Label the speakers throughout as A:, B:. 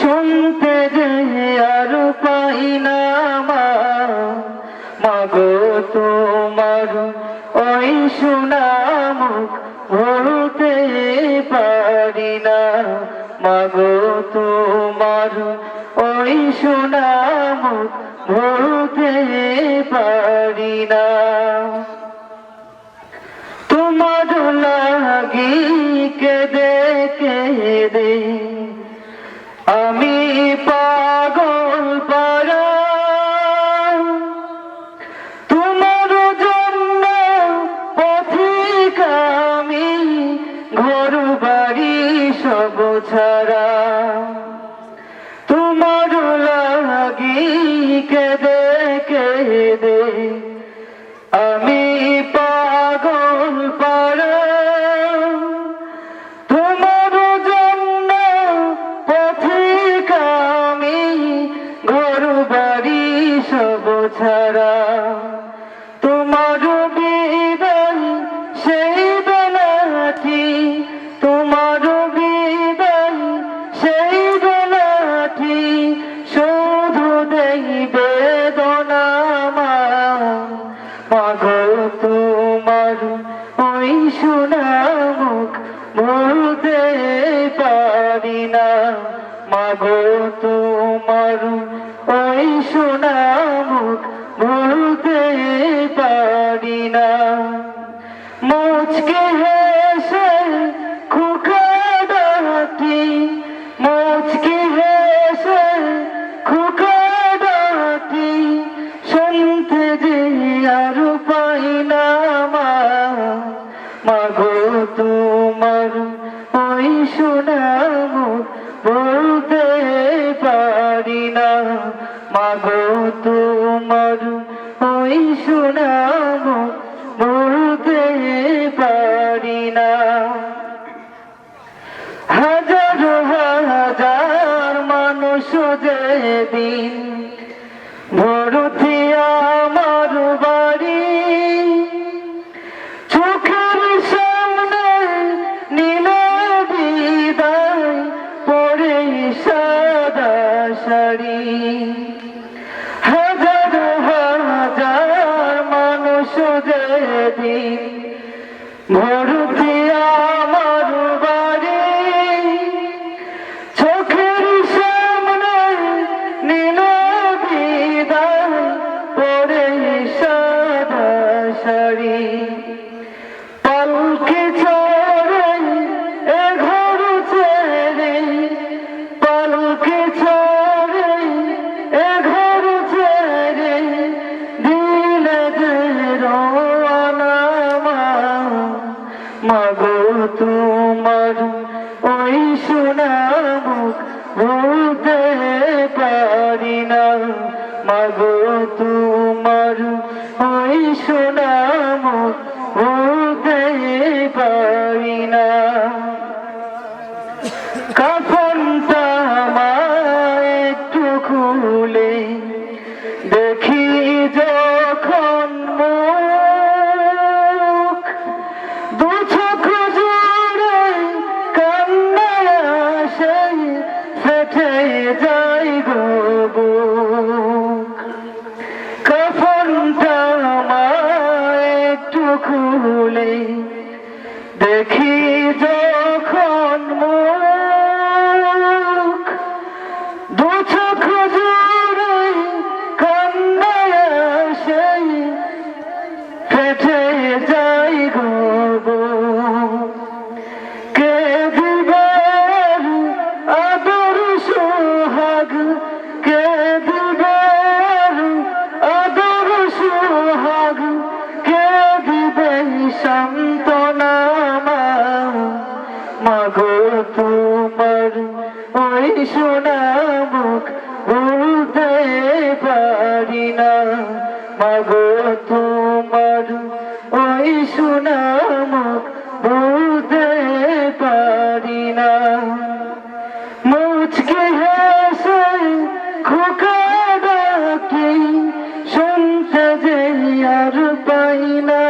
A: শুনতে যে আর পাই না মাগো তোমার ওই সোনা মুখ ভুলতে পারি না। মাগো তোমার ওই সোনা মুখ ভুলতে পারি না। তোমার লাগি কেঁদে কেঁদে আমি কেঁদে কেঁদে মুখ ভুলতে পারি না। মুচকে হেসে খুকা মুচকে হেসে খুকা ডাকি, শুনতে যে আর পাই না মা। মাগো ওই সোনা বলতে পারি না। হাজার হাজার মানুষ যেদিন ভরতি আমার বাড়ি, চোখের সামনে নীল বিদায় পরে সাদা শাড়ি। ভরতি আমার বাড়ি চোখের সামনে নীল বিদায় পরে সাদা মুখ ভুলতে পারি না মাগো, তোমার ওই সুনাম ভুলতে পারি না মুচকে হেসে খোকা ডাকি, শুনতে যে আর পাই না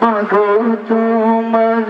A: মাগো, তোমার